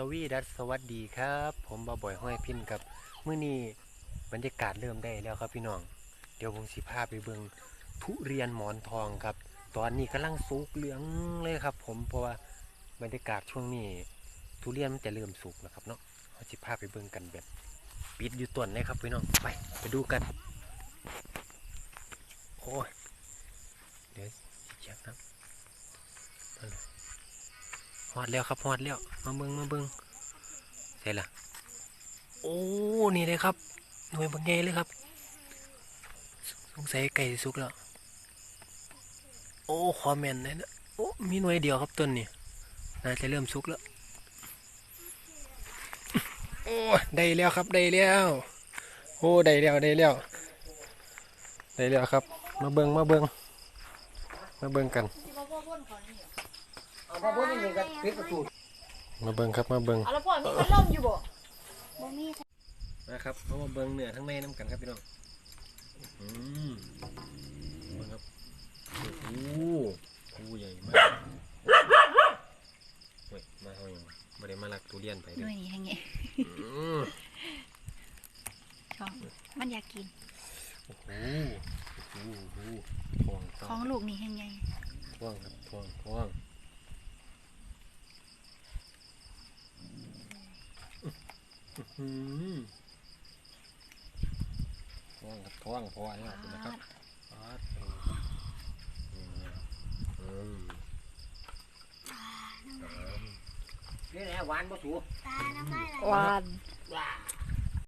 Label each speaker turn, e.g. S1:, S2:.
S1: สวีดัสสวัสดีครับ ผมบาบ่อยห้อยพินครับมื้อนี้บรรยากาศเริ่มได้แล้วครับพี่น้อง เดี๋ยวผมสิพาไปเบิงทุเรียนหมอนทองครับ ตอนนี้กำลังสุกเหลืองเลยครับ ผมเพราะว่าบรรยากาศช่วงนี้ ทุเรียนมันจะเริ่มสุกแล้วครับเนาะเราสิพาไปเบิงกันแบบปิดอยู่ต้นเลยครับพี่น้องไปไปดูกันโอ้ยเดี๋ยวเช็คครับ อดแล้วครับฮอดแล้ว มาเบิ่งมาเบิ่งเสร็จละโอ้นี่เลยครับหน่วยบางไงเลยครับ สงสัยไก่สุกแล้ว โอ้คอมเมนต์เลยนะโอ้มีหน่วยเดียวครับต้นนี่น่าจะเริ่มสุกแล้วโอ้ได้แล้วครับได้แล้วโอ้ได้แล้วได้แล้วได้แล้วครับ มาเบิ้งมาเบิ้งมาเบิ้งกัน
S2: เอาพอพูดนี่ก็ปิดประตู
S1: มาเบิงครับมาเบิง
S3: เอาแล้วพ่อมีพัดลมอยู่บ่
S2: บ่มี
S1: นะครับเอามาเบิงเนื้อทั้งในน้ำกันครับพี่น้องอืมเบิ่งครับโอ้โหโอ้ใหญ่มากเฮ้ยมาเอาอย่างไม่ได้มาลักทุเรียนไป
S3: ห
S1: เด้
S3: น่
S1: อ
S3: วยนี้ทั้งนี้
S1: อืม
S3: ช่องมันอยากกิน
S1: โอ้โหโอ้โหทวง
S3: ข
S1: ท
S3: อ
S1: ว
S3: ง
S1: ง
S3: ลูกนี่ทั้งไง
S1: ทวงครับทวงทวง อื้อหือทวงครับทวงพอแล้วนะครับปัดอืมอืม
S2: นี่แหละหวานบ่สู
S3: หวาน
S2: ว้า